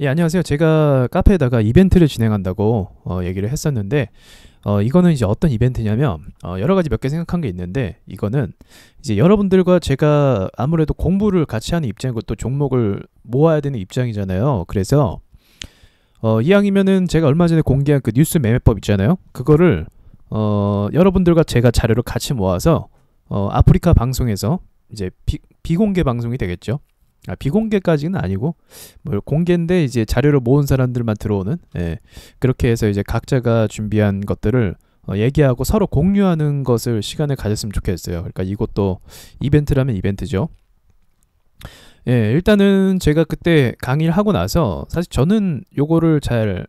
예, 안녕하세요. 제가 카페에다가 이벤트를 진행한다고 어, 얘기를 했었는데, 어, 이거는 이제 어떤 이벤트냐면, 어, 여러 가지 몇 개 생각한 게 있는데, 이거는 이제 여러분들과 제가 아무래도 공부를 같이 하는 입장이고 또 종목을 모아야 되는 입장이잖아요. 그래서, 어, 이왕이면은 제가 얼마 전에 공개한 그 뉴스 매매법 있잖아요. 그거를, 어, 여러분들과 제가 자료를 같이 모아서, 어, 아프리카 방송에서 이제 비, 비공개 방송이 되겠죠. 아, 비공개까지는 아니고 뭐 공개인데 이제 자료를 모은 사람들만 들어오는 예. 그렇게 해서 이제 각자가 준비한 것들을 어, 얘기하고 서로 공유하는 것을 시간을 가졌으면 좋겠어요. 그러니까 이것도 이벤트라면 이벤트죠. 예, 일단은 제가 그때 강의를 하고 나서 사실 저는 요거를 잘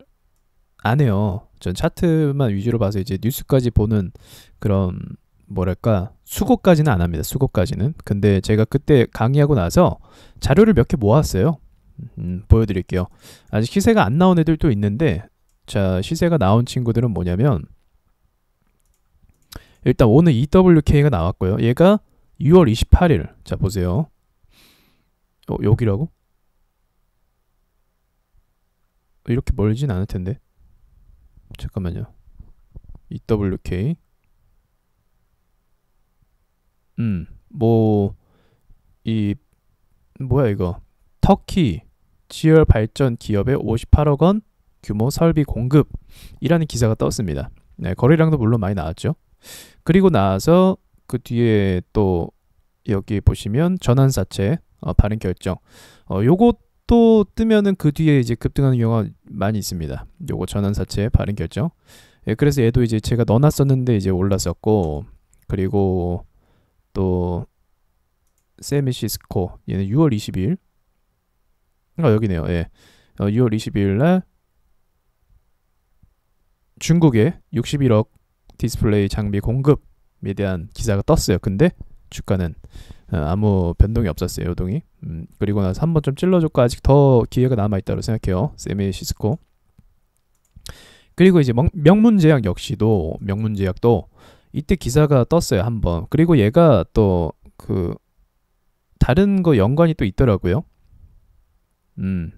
안 해요. 전 차트만 위주로 봐서 이제 뉴스까지 보는 그런 뭐랄까 수고까지는 안 합니다. 수고까지는. 근데 제가 그때 강의하고 나서 자료를 몇 개 모았어요. 음, 보여드릴게요. 아직 시세가 안 나온 애들도 있는데 자 시세가 나온 친구들은 뭐냐면 일단 오늘 EWK가 나왔고요. 얘가 6월 28일. 자 보세요. 어, 여기라고? 이렇게 멀진 않을 텐데. 잠깐만요. EWK 음, 뭐, 이, 뭐야, 이거. 터키 지열 발전 기업의 58억 원 규모 설비 공급이라는 기사가 떴습니다. 네, 거래량도 물론 많이 나왔죠. 그리고 나서 그 뒤에 또 여기 보시면 전환사채 어, 발행 결정. 어, 요것도 뜨면은 그 뒤에 이제 급등하는 경우가 많이 있습니다. 요거 전환사채 발행 결정. 예, 그래서 얘도 이제 제가 넣어놨었는데 이제 올랐었고 그리고 또 세미시스코 얘는 6월 20일 아 여기네요. 예. 어, 6월 22일 날 중국에 61억 디스플레이 장비 공급에 대한 기사가 떴어요. 근데 주가는 어, 아무 변동이 없었어요. 요동이. 음, 그리고 나서 한 번 좀 찔러줬고 아직 더 기회가 남아 있다고 생각해요. 세미시스코. 그리고 이제 명문제약 역시도 명문제약도 이때 기사가 떴어요 한번. 그리고 얘가 또 그 다른 거 연관이 또 있더라고요. 음.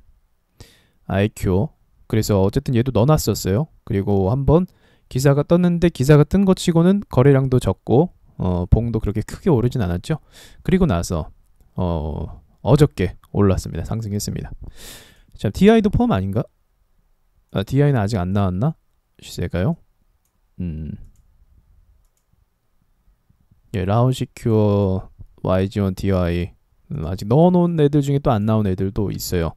IQ 그래서 어쨌든 얘도 넣어놨었어요. 그리고 한번 기사가 떴는데 기사가 뜬 것 치고는 거래량도 적고 어 봉도 그렇게 크게 오르진 않았죠. 그리고 나서 어 어저께 올랐습니다. 상승했습니다. 자 DI도 포함 아닌가? 아, DI는 아직 안 나왔나? 시세가요? 음 예, 라운시큐어, YG1, DI 음, 아직 넣어놓은 애들 중에 또 안 나온 애들도 있어요.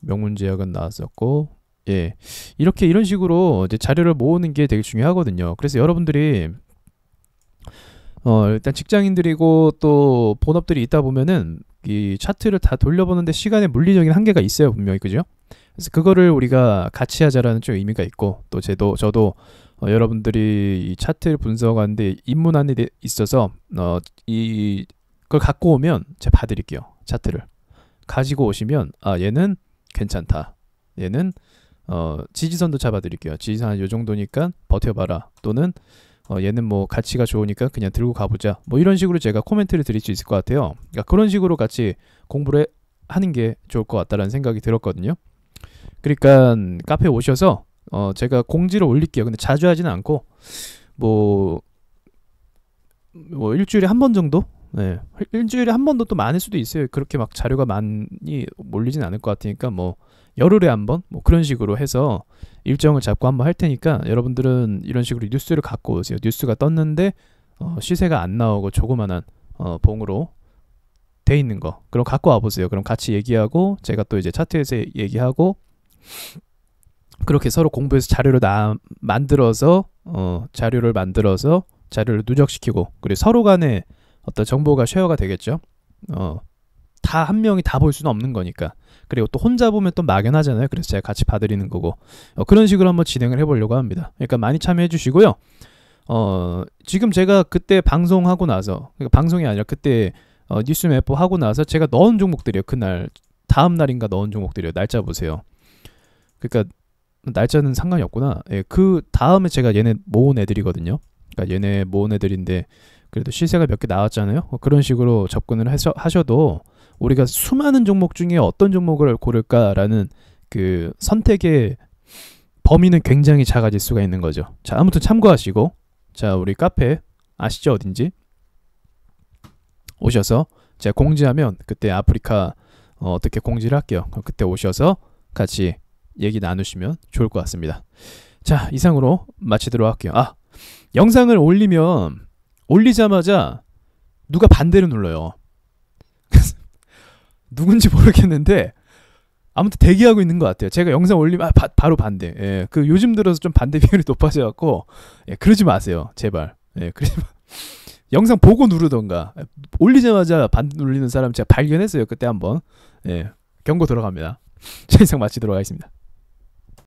명문제약은 나왔었고 예 이렇게 이런 식으로 이제 자료를 모으는 게 되게 중요하거든요. 그래서 여러분들이 어 일단 직장인들이고 또 본업들이 있다 보면은 이 차트를 다 돌려보는데 시간의 물리적인 한계가 있어요 분명히 그죠? 그래서 그거를 우리가 같이 하자라는 좀 의미가 있고 또 제도 저도 어, 여러분들이 이 차트를 분석하는데 입문안에 있어서 어, 이 그걸 갖고 오면 제가 봐드릴게요 차트를. 가지고 오시면 아 얘는 괜찮다. 얘는 어, 지지선도 잡아드릴게요. 지지선 한요 정도니까 버텨봐라. 또는 어, 얘는 뭐 가치가 좋으니까 그냥 들고 가보자. 뭐 이런 식으로 제가 코멘트를 드릴 수 있을 것 같아요. 그러니까 그런 식으로 같이 공부를 하는 게 좋을 것 같다라는 생각이 들었거든요 그러니까 카페 오셔서 어 제가 공지를 올릴게요. 근데 자주 하지는 않고 뭐뭐 뭐 일주일에 한 번 정도? 네. 일주일에 한 번도 또 많을 수도 있어요. 그렇게 막 자료가 많이 몰리진 않을 것 같으니까 뭐 열흘에 한 번 뭐 그런 식으로 해서 일정을 잡고 한번 할 테니까 여러분들은 이런 식으로 뉴스를 갖고 오세요. 뉴스가 떴는데 어, 시세가 안 나오고 조그만한 어, 봉으로 돼 있는 거 그럼 갖고 와 보세요. 그럼 같이 얘기하고 제가 또 이제 차트에서 얘기하고 그렇게 서로 공부해서 자료를 나, 만들어서 어, 자료를 만들어서 자료를 누적시키고 그리고 서로 간에 어떤 정보가 쉐어가 되겠죠. 어, 다 한 명이 다 볼 수는 없는 거니까. 그리고 또 혼자 보면 또 막연하잖아요. 그래서 제가 같이 봐드리는 거고 어, 그런 식으로 한번 진행을 해보려고 합니다. 그러니까 많이 참여해 주시고요. 어, 지금 제가 그때 방송하고 나서 그러니까 방송이 아니라 그때 어, 뉴스 맵법 하고 나서 제가 넣은 종목들이에요. 그날 다음 날인가 넣은 종목들이에요. 날짜 보세요. 그러니까 날짜는 상관이 없구나. 예, 그 다음에 제가 얘네 모은 애들이거든요. 그러니까 얘네 모은 애들인데 그래도 시세가 몇 개 나왔잖아요. 어, 그런 식으로 접근을 하셔, 하셔도 우리가 수많은 종목 중에 어떤 종목을 고를까라는 그 선택의 범위는 굉장히 작아질 수가 있는 거죠. 자, 아무튼 참고하시고 자, 우리 카페 아시죠? 어딘지? 오셔서 제가 공지하면 그때 아프리카 어, 어떻게 공지를 할게요. 그때 오셔서 같이 얘기 나누시면 좋을 것 같습니다. 자, 이상으로 마치도록 할게요. 아, 영상을 올리면 올리자마자 누가 반대를 눌러요. 누군지 모르겠는데 아무튼 대기하고 있는 것 같아요. 제가 영상 올리면 아, 바, 바로 반대. 예, 그 요즘 들어서 좀 반대 비율이 높아져갖고 예, 그러지 마세요, 제발. 예, 그러지 마. 영상 보고 누르던가 올리자마자 반대 눌리는 사람 제가 발견했어요 그때 한번. 예, 경고 들어갑니다. 자 이상 마치도록 하겠습니다.